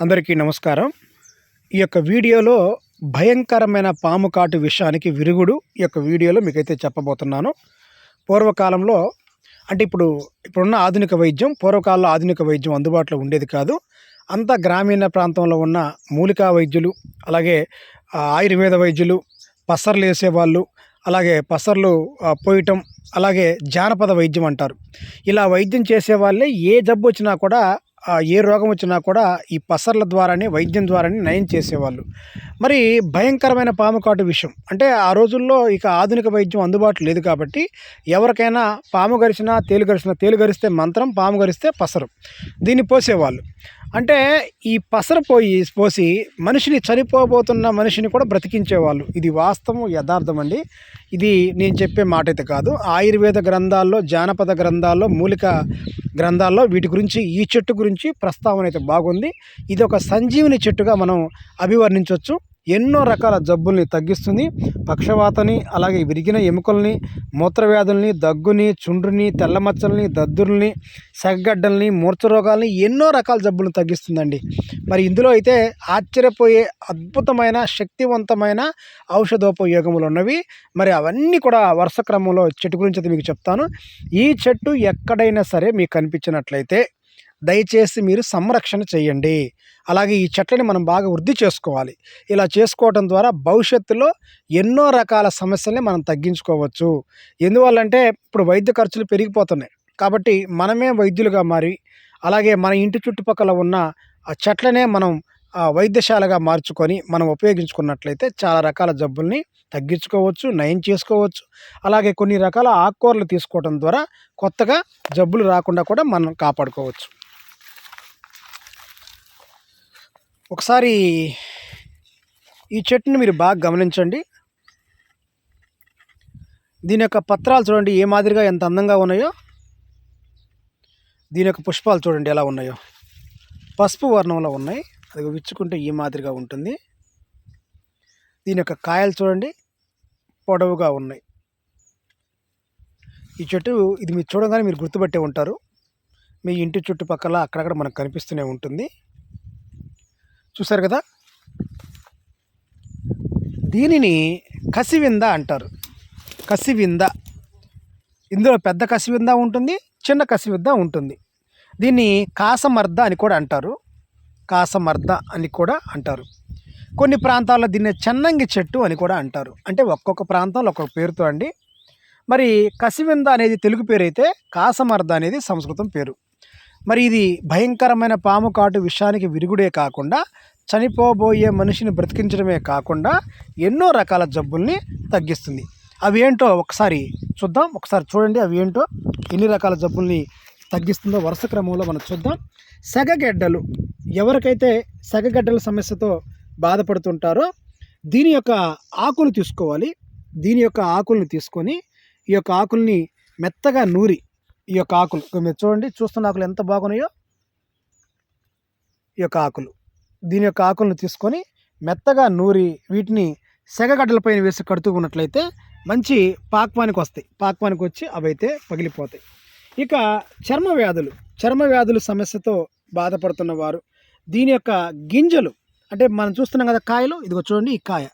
అందరికీ నమస్కారం. ఈ యొక్క వీడియోలో భయంకరమైన పాము కాటు విషయానికి విరుగుడు ఈ యొక్క వీడియోలో మీకైతే చెప్పబోతున్నాను. పూర్వకాలంలో అంటే ఇప్పుడు ఇప్పుడున్న ఆధునిక వైద్యం పూర్వకాలంలో ఆధునిక వైద్యం అందుబాటులో ఉండేది కాదు. అంతా గ్రామీణ ప్రాంతంలో ఉన్న మూలికా వైద్యులు అలాగే ఆయుర్వేద వైద్యులు పసర్లు వేసేవాళ్ళు అలాగే పసర్లు పోయటం అలాగే జానపద వైద్యం అంటారు. ఇలా వైద్యం చేసే వాళ్ళే ఏ జబ్బు వచ్చినా కూడా ఏ రోగం వచ్చినా కూడా ఈ పసర్ల ద్వారానే వైద్యం ద్వారానే నయం చేసేవాళ్ళు. మరి భయంకరమైన పాము కాటు విషయం అంటే ఆ రోజుల్లో ఇక ఆధునిక వైద్యం అందుబాటులో లేదు కాబట్టి ఎవరికైనా పాము గరిచినా తేలు గరిచినా తేలు గరిస్తే మంత్రం పాము గరిస్తే పసరు. దీన్ని పోసేవాళ్ళు. అంటే ఈ పసరపోయి పోసి మనిషిని చనిపోబోతున్న మనిషిని కూడా బ్రతికించేవాళ్ళు. ఇది వాస్తవం యథార్థం అండి. ఇది నేను చెప్పే మాట అయితే కాదు. ఆయుర్వేద గ్రంథాల్లో జానపద గ్రంథాల్లో మూలిక గ్రంథాల్లో వీటి గురించి ఈ చెట్టు గురించి ప్రస్తావన అయితే బాగుంది. ఇది ఒక సంజీవని చెట్టుగా మనం అభివర్ణించవచ్చు ఎన్నో రకాల జబ్బుల్ని తగ్గిస్తుంది. పక్షవాతని అలాగే విరిగిన ఎముకల్ని మూత్రవ్యాధుల్ని దగ్గుని చుండ్రుని తెల్లమచ్చల్ని దద్దుల్ని సెగ్గడ్డల్ని మూర్ఛ రోగాల్ని ఎన్నో రకాల జబ్బులను తగ్గిస్తుందండి. మరి ఇందులో అయితే ఆశ్చర్యపోయే అద్భుతమైన శక్తివంతమైన ఔషధోపయోగములు ఉన్నవి మరి అవన్నీ కూడా వరుస క్రమంలో చెట్టు గురించి అయితే మీకు చెప్తాను. ఈ చెట్టు ఎక్కడైనా సరే మీకు కనిపించినట్లయితే దయచేసి మీరు సంరక్షణ చేయండి. అలాగే ఈ చెట్లని మనం బాగా వృద్ధి చేసుకోవాలి. ఇలా చేసుకోవడం ద్వారా భవిష్యత్తులో ఎన్నో రకాల సమస్యల్ని మనం తగ్గించుకోవచ్చు. ఎందువల్లంటే ఇప్పుడు వైద్య ఖర్చులు పెరిగిపోతున్నాయి. కాబట్టి మనమే వైద్యులుగా మారి అలాగే మన ఇంటి చుట్టుపక్కల ఉన్న ఆ చెట్లనే మనం వైద్యశాలగా మార్చుకొని మనం ఉపయోగించుకున్నట్లయితే చాలా రకాల జబ్బుల్ని తగ్గించుకోవచ్చు నయం చేసుకోవచ్చు. అలాగే కొన్ని రకాల ఆకుకూరలు తీసుకోవడం ద్వారా కొత్తగా జబ్బులు రాకుండా కూడా మనం కాపాడుకోవచ్చు. ఒకసారి ఈ చెట్టుని మీరు బాగా గమనించండి. దీని యొక్క పత్రాలు చూడండి ఏ మాదిరిగా ఎంత అందంగా ఉన్నాయో. దీని యొక్క పుష్పాలు చూడండి ఎలా ఉన్నాయో. పసుపు వర్ణంలో ఉన్నాయి. అది విచ్చుకుంటే ఈ మాదిరిగా ఉంటుంది. దీని యొక్క కాయలు చూడండి పొడవుగా ఉన్నాయి. ఈ చెట్టు ఇది మీరు చూడగానే మీరు గుర్తుపట్టే ఉంటారు. మీ ఇంటి చుట్టుపక్కల అక్కడక్కడ మనకు కనిపిస్తూనే ఉంటుంది. చూశారు కదా? దీనిని కసివింద అంటారు. కసివింద. ఇందులో పెద్ద కసివింద ఉంటుంది చిన్న కసివింద ఉంటుంది. దీన్ని కాసమర్ద అని కూడా అంటారు. కాసమర్ద అని కూడా అంటారు. కొన్ని ప్రాంతాల్లో దీన్ని చెన్నంగి చెట్టు అని కూడా అంటారు. అంటే ఒక్కొక్క ప్రాంతంలో ఒక్కొక్క పేరుతో అండి. మరి కసివింద అనేది తెలుగు పేరు అయితే కాసమర్ద అనేది సంస్కృతం పేరు. మరి ఇది భయంకరమైన పాము కాటు విషయానికి విరుగుడే కాకుండా చనిపోబోయే మనిషిని బ్రతికించడమే కాకుండా ఎన్నో రకాల జబ్బుల్ని తగ్గిస్తుంది. అవి ఏంటో ఒకసారి చూద్దాం. ఒకసారి చూడండి అవి ఏంటో ఎన్ని రకాల జబ్బుల్ని తగ్గిస్తుందో వరుస క్రమంలో మనం చూద్దాం. సెగగెడ్డలు ఎవరికైతే సెగగెడ్డల సమస్యతో బాధపడుతుంటారో దీని యొక్క ఆకులు తీసుకోవాలి. దీని యొక్క ఆకుల్ని తీసుకొని ఈ యొక్క ఆకుల్ని మెత్తగా నూరి ఈ యొక్క ఆకులు. మీరు చూడండి చూస్తున్న ఆకులు ఎంత బాగున్నాయో ఈ యొక్క ఆకులు. దీని యొక్క ఆకులను తీసుకొని మెత్తగా నూరి వీటిని సెగగడ్డలపైన వేసి కడుతూ ఉన్నట్లయితే మంచి పాక్వానికి వస్తాయి. పాక్వానికి వచ్చి అవి అయితే పగిలిపోతాయి. ఇక చర్మ వ్యాధులు. చర్మ వ్యాధుల సమస్యతో బాధపడుతున్న వారు దీని యొక్క గింజలు అంటే మనం చూస్తున్నాం కదా కాయలు ఇదిగో చూడండి ఈ కాయ.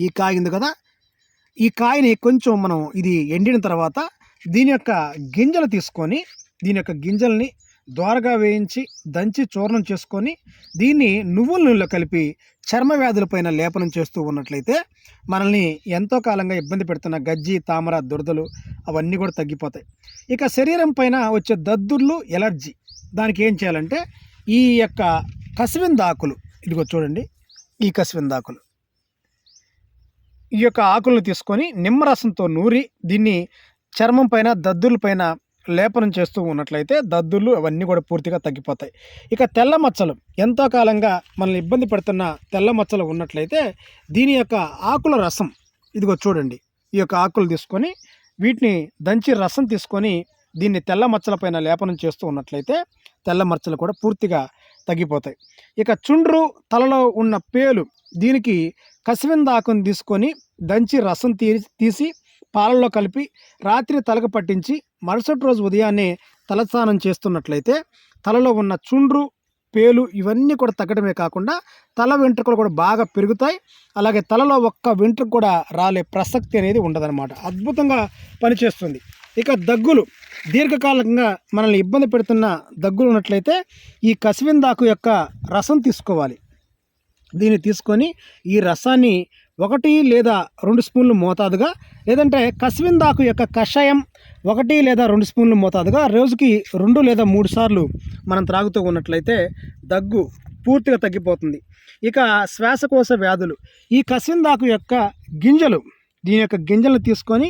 ఈ కాయ ఉంది కదా. ఈ కాయని కొంచెం మనం ఇది ఎండిన తర్వాత దీని యొక్క గింజలు తీసుకొని దీని యొక్క గింజల్ని ద్వారగా వేయించి దంచి చూర్ణం చేసుకొని దీన్ని నువ్వుల నూనెలో కలిపి చర్మ వ్యాధులపైన లేపనం చేస్తూ ఉన్నట్లయితే మనల్ని ఎంతో కాలంగా ఇబ్బంది పెడుతున్న గజ్జి తామర దురదలు అవన్నీ కూడా తగ్గిపోతాయి. ఇక శరీరం పైన వచ్చే దద్దుర్లు ఎలర్జీ దానికి ఏం చేయాలంటే ఈ యొక్క కసివింద ఆకులు ఇదిగో చూడండి ఈ కసివింద ఆకులు. ఈ యొక్క ఆకులను తీసుకొని నిమ్మరసంతో నూరి దీన్ని చర్మం పైన దద్దుల పైన లేపనం చేస్తూ ఉన్నట్లయితే దద్దుర్లు అవన్నీ కూడా పూర్తిగా తగ్గిపోతాయి. ఇక తెల్ల మచ్చలు ఎంతో కాలంగా మనల్ని ఇబ్బంది పెడుతున్న తెల్ల మచ్చలు ఉన్నట్లయితే దీని యొక్క ఆకుల రసం ఇదిగో చూడండి ఈ యొక్క ఆకులు తీసుకొని వీటిని దంచి రసం తీసుకొని దీన్ని తెల్ల మచ్చల పైన లేపనం చేస్తూ ఉన్నట్లయితే తెల్ల మచ్చలు కూడా పూర్తిగా తగ్గిపోతాయి. ఇక చుండ్రు తలలో ఉన్న పేలు దీనికి కసివింద ఆకును తీసుకొని దంచి రసం తీసి పాలల్లో కలిపి రాత్రి తలకు పట్టించి మరుసటి రోజు ఉదయాన్నే తలస్నానం చేస్తున్నట్లయితే తలలో ఉన్న చుండ్రు పేలు ఇవన్నీ కూడా తగ్గడమే కాకుండా తల వెంట్రుకలు కూడా బాగా పెరుగుతాయి. అలాగే తలలో ఒక్క వెంట్రుక కూడా రాలే ప్రసక్తి అనేది ఉండదన్నమాట. అద్భుతంగా పనిచేస్తుంది. ఇక దగ్గులు. దీర్ఘకాలికంగా మనల్ని ఇబ్బంది పెడుతున్న దగ్గులు ఉన్నట్లయితే ఈ కసివిందాకు యొక్క రసం తీసుకోవాలి. దీన్ని తీసుకొని ఈ రసాన్ని ఒకటి లేదా రెండు స్పూన్లు మోతాదుగా లేదంటే కసివిందాకు యొక్క కషాయం ఒకటి లేదా రెండు స్పూన్లు మోతాదుగా రోజుకి రెండు లేదా మూడు సార్లు మనం త్రాగుతూ ఉన్నట్లయితే దగ్గు పూర్తిగా తగ్గిపోతుంది. ఇక శ్వాసకోశ వ్యాధులు. ఈ కసివిందాకు యొక్క గింజలు దీని యొక్క గింజలను తీసుకొని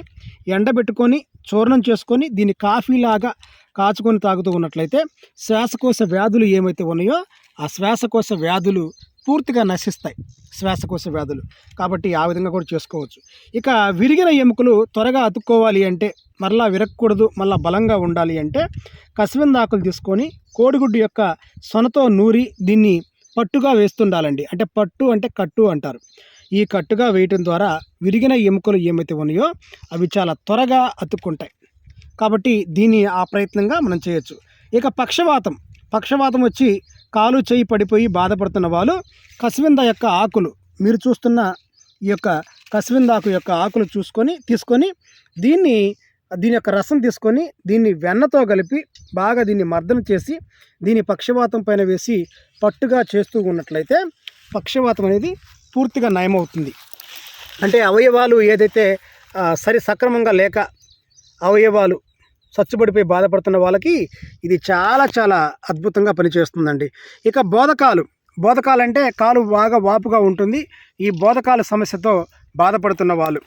ఎండబెట్టుకొని చూర్ణం చేసుకొని దీన్ని కాఫీలాగా కాచుకొని తాగుతూ ఉన్నట్లయితే శ్వాసకోశ వ్యాధులు ఏమైతే ఉన్నాయో ఆ శ్వాసకోశ వ్యాధులు పూర్తిగా నశిస్తాయి శ్వాసకోశ వ్యాధులు. కాబట్టి ఆ విధంగా కూడా చేసుకోవచ్చు. ఇక విరిగిన ఎముకలు త్వరగా అతుక్కోవాలి అంటే మరలా విరగకూడదు మళ్ళీ బలంగా ఉండాలి అంటే కసివిందాకులు తీసుకొని కోడిగుడ్డు యొక్క సొనతో నూరి దీన్ని పట్టుగా వేస్తుండాలండి. అంటే పట్టు అంటే కట్టు అంటారు. ఈ కట్టుగా వేయటం ద్వారా విరిగిన ఎముకలు ఏమైతే ఉన్నాయో అవి చాలా త్వరగా అతుక్కుంటాయి. కాబట్టి దీన్ని ఆ ప్రయత్నంగా మనం చేయొచ్చు. ఇక పక్షవాతం. పక్షవాతం వచ్చి కాలు చేయి పడిపోయి బాధపడుతున్న వాళ్ళు కసివింద యొక్క ఆకులు మీరు చూస్తున్న ఈ యొక్క కసివిందాకు యొక్క ఆకులు చూసుకొని తీసుకొని దీన్ని దీని యొక్క రసం తీసుకొని దీన్ని వెన్నతో కలిపి బాగా దీన్ని మర్దన చేసి దీన్ని పక్షవాతం పైన వేసి పట్టుగా చేస్తూ ఉన్నట్లయితే పక్షవాతం అనేది పూర్తిగా నయమవుతుంది. అంటే అవయవాలు ఏదైతే సరి సక్రమంగా లేక అవయవాలు సచ్చుబడిపోయి బాధపడుతున్న వాళ్ళకి ఇది చాలా చాలా అద్భుతంగా పనిచేస్తుందండి. ఇక బోధకాలు. బోధకాలు అంటే కాలు బాగా వాపుగా ఉంటుంది. ఈ బోధకాల సమస్యతో బాధపడుతున్న వాళ్ళు.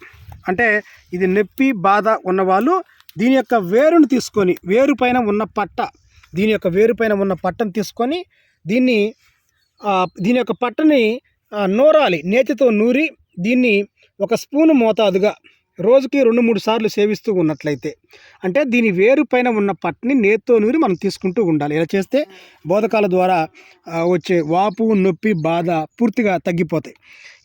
అంటే ఇది నొప్పి బాధ ఉన్నవాళ్ళు దీని యొక్క వేరును తీసుకొని వేరు పైన ఉన్న పట్ట దీని యొక్క వేరు పైన ఉన్న పట్టను తీసుకొని దీన్ని దీని యొక్క పట్టని నూరాలి. నేతితో నూరి దీన్ని ఒక స్పూను మోతాదుగా రోజుకి రెండు మూడు సార్లు సేవిస్తూ ఉన్నట్లయితే అంటే దీని వేరు పైన ఉన్న పట్టుని నేత్తో నూరి మనం తీసుకుంటూ ఉండాలి. ఇలా చేస్తే బోధకాల ద్వారా వచ్చే వాపు నొప్పి బాధ పూర్తిగా తగ్గిపోతాయి.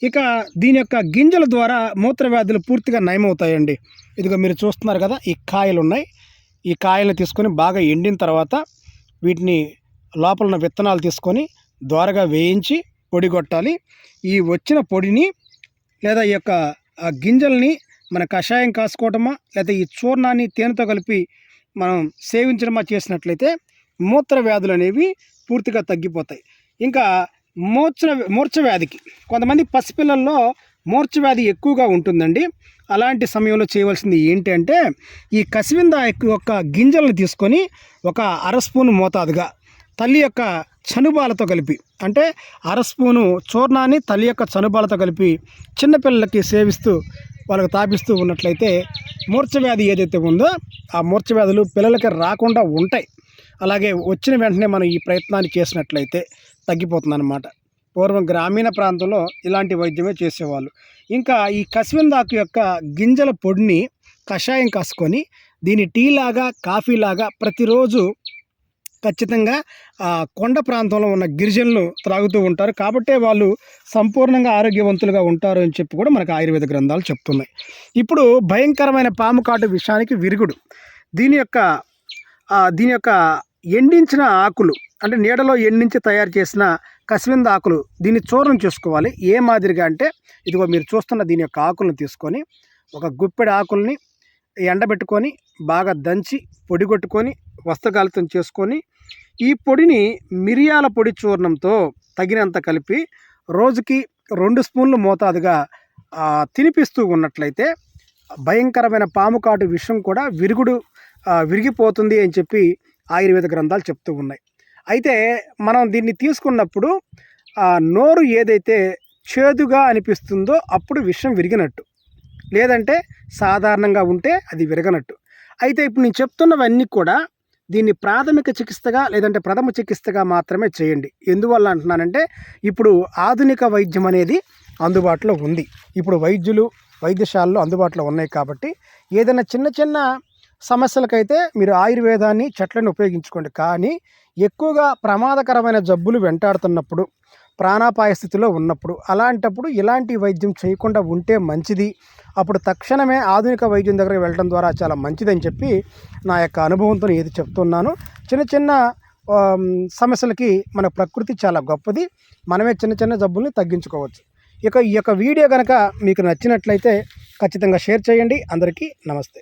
ఇక దీని యొక్క గింజల ద్వారా మూత్ర వ్యాధులు పూర్తిగా నయమవుతాయండి. ఇదిగో మీరు చూస్తున్నారు కదా ఈ కాయలు ఉన్నాయి ఈ కాయలను తీసుకొని బాగా ఎండిన తర్వాత వీటిని లోపల ఉన్న విత్తనాలు తీసుకొని ద్వారగా వేయించి పొడి కొట్టాలి. ఈ వచ్చిన పొడిని లేదా ఈ యొక్క గింజల్ని మన కషాయం కాసుకోవటమా లేదా ఈ చూర్ణాన్ని తేనెతో కలిపి మనం సేవించడమా చేసినట్లయితే మూత్ర వ్యాధులు అనేవి పూర్తిగా తగ్గిపోతాయి. ఇంకా మూర్ఛ మూర్ఛ వ్యాధికి కొంతమంది పసిపిల్లల్లో మూర్ఛ వ్యాధి ఎక్కువగా ఉంటుందండి. అలాంటి సమయంలో చేయవలసింది ఏంటి అంటే ఈ కసివింద యొక్క గింజలను తీసుకొని ఒక అర స్పూను మోతాదుగా తల్లి యొక్క చనుబాలతో కలిపి అంటే అర స్పూను చూర్ణాన్ని తల్లి యొక్క చనుబాలతో కలిపి చిన్నపిల్లలకి సేవిస్తూ వాళ్ళకి తాపిస్తూ ఉన్నట్లయితే మూర్చ వ్యాధి ఏదైతే ఉందో ఆ మూర్చ వ్యాధులు పిల్లలకి రాకుండా ఉంటాయి. అలాగే వచ్చిన వెంటనే మనం ఈ ప్రయత్నాన్ని చేసినట్లయితే తగ్గిపోతుందన్నమాట. పూర్వం గ్రామీణ ప్రాంతంలో ఇలాంటి వైద్యమే చేసేవాళ్ళు. ఇంకా ఈ కసివిందాకు యొక్క గింజల పొడిని కషాయం కాసుకొని దీన్ని టీ లాగా కాఫీ లాగా ప్రతిరోజు ఖచ్చితంగా ఆ కొండ ప్రాంతంలో ఉన్న గిరిజనులు త్రాగుతూ ఉంటారు. కాబట్టే వాళ్ళు సంపూర్ణంగా ఆరోగ్యవంతులుగా ఉంటారు అని చెప్పి కూడా మనకు ఆయుర్వేద గ్రంథాలు చెప్తున్నాయి. ఇప్పుడు భయంకరమైన పాము కాటు విషయానికి విరుగుడు. దీని యొక్క దీని యొక్క ఎండించిన ఆకులు అంటే నీడలో ఎండించి తయారు చేసిన కసివింద ఆకులు దీన్ని చూర్ణం చేసుకోవాలి. ఏ మాదిరిగా అంటే ఇదిగో మీరు చూస్తున్న దీని యొక్క ఆకులను తీసుకొని ఒక గుప్పెడు ఆకుల్ని ఎండబెట్టుకొని బాగా దంచి పొడిగొట్టుకొని వస్త్రకాలితం చేసుకొని ఈ పొడిని మిరియాల పొడి చూర్ణంతో తగినంత కలిపి రోజుకి రెండు స్పూన్లు మోతాదుగా తినిపిస్తూ ఉన్నట్లయితే భయంకరమైన పాము కాటు విషం కూడా విరుగుడు విరిగిపోతుంది అని చెప్పి ఆయుర్వేద గ్రంథాలు చెప్తూ ఉన్నాయి. అయితే మనం దీన్ని తీసుకున్నప్పుడు నోరు ఏదైతే చేదుగా అనిపిస్తుందో అప్పుడు విషం విరిగినట్టు. లేదంటే సాధారణంగా ఉంటే అది విరగనట్టు. అయితే ఇప్పుడు నేను చెప్తున్నవన్నీ కూడా దీన్ని ప్రాథమిక చికిత్సగా లేదంటే ప్రథమ చికిత్సగా మాత్రమే చేయండి. ఎందువల్ల అంటున్నానంటే ఇప్పుడు ఆధునిక వైద్యం అనేది అందుబాటులో ఉంది. ఇప్పుడు వైద్యులు వైద్యశాలలు అందుబాటులో ఉన్నాయి కాబట్టి ఏదైనా చిన్న చిన్న సమస్యలకైతే మీరు ఆయుర్వేదాన్ని చెట్లను ఉపయోగించుకోండి. కానీ ఎక్కువగా ప్రమాదకరమైన జబ్బులు వెంటాడుతున్నప్పుడు ప్రాణాపాయ స్థితిలో ఉన్నప్పుడు. అలాంటప్పుడు ఇలాంటి వైద్యం చేయకుండా ఉంటే మంచిది. అప్పుడు తక్షణమే ఆధునిక వైద్యం దగ్గరికి వెళ్ళడం ద్వారా చాలా మంచిదని చెప్పి నా యొక్క అనుభవంతో ఏది చెప్తున్నాను. చిన్న చిన్న సమస్యలకి మన ప్రకృతి చాలా గొప్పది. మనమే చిన్న చిన్న జబ్బుల్ని తగ్గించుకోవచ్చు. ఇక ఈ యొక్క వీడియో కనుక మీకు నచ్చినట్లయితే ఖచ్చితంగా షేర్ చేయండి. అందరికీ నమస్తే.